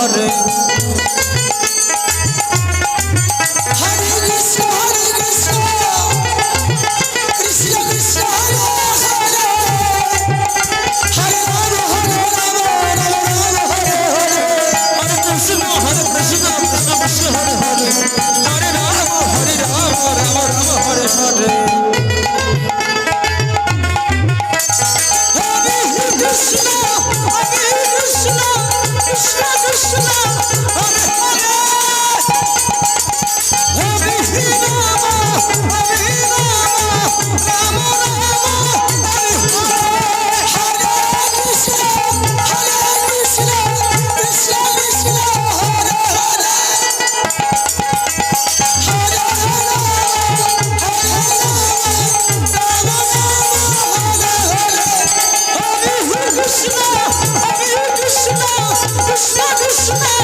করে Krishna, Hare Krishna, Krishna Stop! Christmas.